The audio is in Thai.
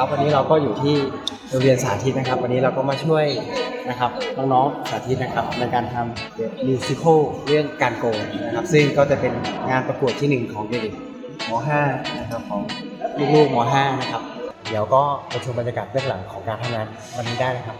ครับวันนี้เราก็อยู่ที่โรงเรียนสาธิตนะครับ วันนี้เราก็มาช่วยนะครับน้องๆสาธิตนะครับในการทำมิวสิควลเรื่องการโกงนะครับ ซึ่งก็จะเป็นงานประกวดที่หนึ่งของเด็กม .5 นะครับของลูกๆม .5 นะครับ เดี๋ยวก็ไปชมบรรยากาศเบื้องหลังของการทำงานวันนี้ได้นะครับ